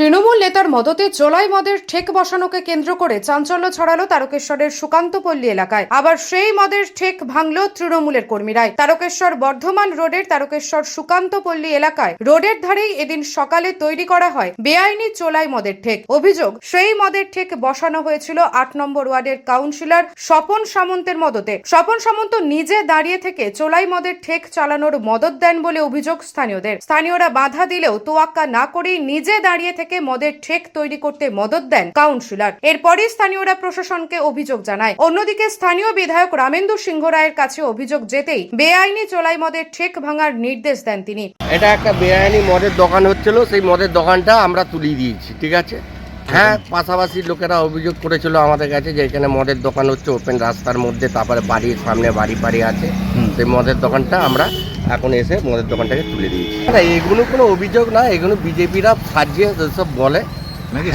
তৃণমূল নেতার মদতে চোলাই মদের ঠেক বসানোকে কেন্দ্র করে চাঞ্চল্য ছড়ালো তারকেশ্বরের সুকান্তপল্লী এলাকায়। আবার সেই মদের ঠেক ভাঙল তৃণমূলের কর্মীরাই। তারকেশ্বর বর্ধমান রোডের তারকেশ্বর সুকান্তপল্লী এলাকায় রোডের ধারেই এদিন সকালে তৈরি করা হয় বেআইনি চোলাই মদের ঠেক। অভিযোগ, সেই মদের ঠেক বসানো হয়েছিল আট নম্বর ওয়ার্ডের কাউন্সিলর স্বপন সামন্তের মদতে। স্বপন সামন্ত নিজে দাঁড়িয়ে থেকে চোলাই মদের ঠেক চালানোর মদত দেন বলে অভিযোগ স্থানীয়দের। স্থানীয়রা বাধা দিলেও তোয়াক্কা না করেই নিজে দাঁড়িয়ে থেকে মদের ঠেক তৈরি করতে মদত দেন কাউন্সিলর। এরপরই স্থানীয়রা প্রশাসনকে অভিযোগ জানায়। অন্যদিকে স্থানীয় বিধায়ক রামেন্দু সিংহ রায়ের কাছে অভিযোগ যেতেই বেআইনি চোলাই মদের ঠেক ভাঙার নির্দেশ দেন তিনি। এটা একটা বেআইনি মদের দোকান হচ্ছিল, সেই মদের দোকানটা আমরা তুলিয়ে দিয়েছি, ঠিক আছে? হ্যাঁ পাশাপাশি লোকেরা অভিযোগ করেছিল আমাদের কাছে যে এখানে মদের দোকান হচ্ছে, ওপেন রাস্তার মধ্যে, তারপরে বাড়ির সামনে বাড়ি বাড়ি আছে। সেই মদের দোকানটা আমরা এখন এসে মদের দোকানটাকে তুলে দিয়েছি। না এগুলো কোনো অভিযোগ না? এগুলো বিজেপিরা সাজিয়ে সব বলে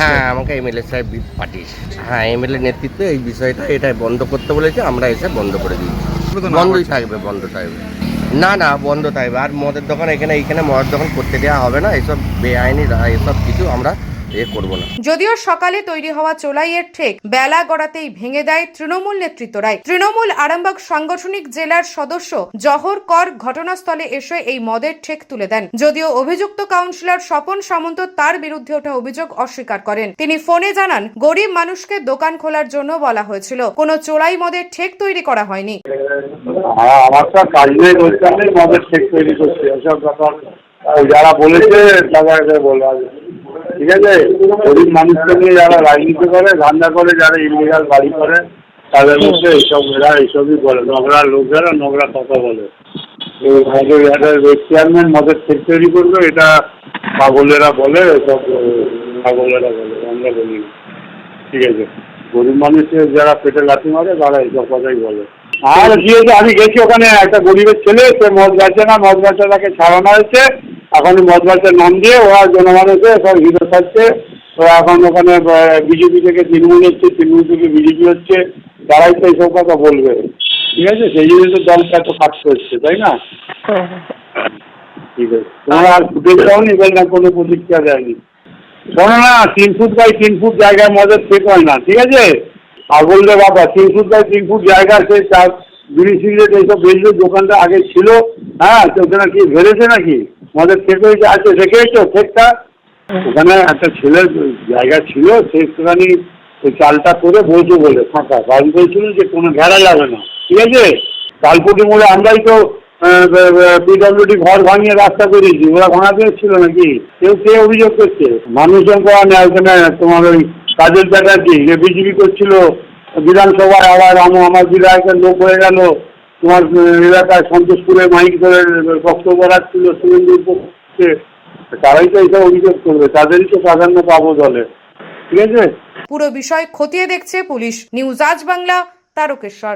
হ্যাঁ আমাকে এমএলএ সাহেব পাঠিয়েছে। হ্যাঁ এমএলএ নেতৃত্বে এই বিষয়টা এটা বন্ধ করতে বলেছে আমরা এসে বন্ধ করে দিয়েছি। বন্ধই থাকবে বন্ধ থাকবে। না না বন্ধ থাকবে। আর মদের দোকান এখানে এখানে মদের দোকান করতে দেওয়া হবে না। এসব বেআইনি এসব কিছু আমরা এ করব না। যদিও সকালে তৈরি হওয়া চোলাইয়ের ঠেক বেলা গড়াতেই ভেঙে দেয় তৃণমূল নেতৃত্বরাই। তৃণমূল আরামবাগ সাংগঠনিক জেলার সদস্য জহর কর ঘটনাস্থলে এসে এই মদের ঠেক তুলে দেন। যদিও অভিযুক্ত কাউন্সিলর স্বপন সামন্ত তার বিরুদ্ধে ওঠা অভিযোগ অস্বীকার করেন। তিনি ফোনে জানান গরিব মানুষকে দোকান খোলার জন্য বলা হয়েছিল। কোনো চোলাই মদের ঠেক তৈরি করা হয়নি। হ্যাঁ আমার তো কাজ নেই মদের শেখ তৈরি করছে এসব ব্যাপার। যারা বলেছে তাদেরকে বলা। ঠিক আছে? গরিব মানুষকে যারা রাজনীতি করে ধান্দা করে, যারা ইলিগাল বাড়ি করে, তাদের মধ্যে এইসব এরা এইসবই বলে। নোংরা লোকেরা নোংরা কথা বলে। চেয়ারম্যান মদের করবে, এটা পাগলেরা বলে পাগলেরা বলে, আমরা বলি ঠিক আছে? গরিব মানুষের যারা পেটে লাথি মারে, তারা এইসব কথাই বলে। আর দিয়েছে আমি গেছি ওখানে, একটা গরিবের ছেলে, সে মদ গাছে না, মদ গাছটাকে ছাড়ানো হয়েছে। এখন গাছের নাম দিয়ে ওরা জনমানুষে সব হিরো থাকছে ওরা এখন ওখানে বিজেপি থেকে তৃণমূল হচ্ছে তৃণমূল থেকে বিজেপি হচ্ছে তারাই তো এইসব কথা বলবে। ঠিক আছে? সেই জন্য তো দলটা এত কাটতে হচ্ছে তাই না? ঠিক আছে। তোমরা আর ফুটে যাওনি না, কোনো প্রতিক্রিয়া দেয়নি। শোনো না, তিন ফুট বাই তিন ফুট জায়গায় মদের ঠিক হয় না, ঠিক আছে? আর বললে বাবা, তিন ফুট বাই তিন ফুট জায়গা সে চার, বিড়ি সিগারেট, এইসব বেরিয়ে দোকানটা আগে ছিল। হ্যাঁ তো ওখানে কি ভেড়েছে নাকি? মদের ঠিক হয়েছে আছে দেখেছ ঠিকটা ওখানে একটা ছেলের জায়গা ছিল, সে একটুখানি ওই চালটা করে বসে বলে, ফাঁকা। বাড়ি বলছিল যে কোনো ঘেরা যাবে না। ঠিক আছে? কালকুটি মোড়ে আমরাই তো পিডব্লিউডি ঘর ভাঙিয়ে রাস্তা করেছি। ওরা ভাঙাতে এসেছিল নাকি? কেউ কে অভিযোগ করছে? মানুষজন করা নেই ওখানে তোমার ওই কাজল ব্যাটার্জি যে বিজেপি করছিল। বিধানসভায় আবার আমার বিধায়কের লোক হয়ে গেল। তোমার এলাকায় সন্তোষপুরে মাইক ধরে বক্তব্য রাখছিল শুভেন্দুর পক্ষে। তারাই তো এটা অভিযোগ করবে, তাদেরই তো প্রাধান্য পাবো দলে। ঠিক আছে? পুরো বিষয় খতিয়ে দেখছে পুলিশ। নিউজ আজ বাংলা, তারকেশ্বর।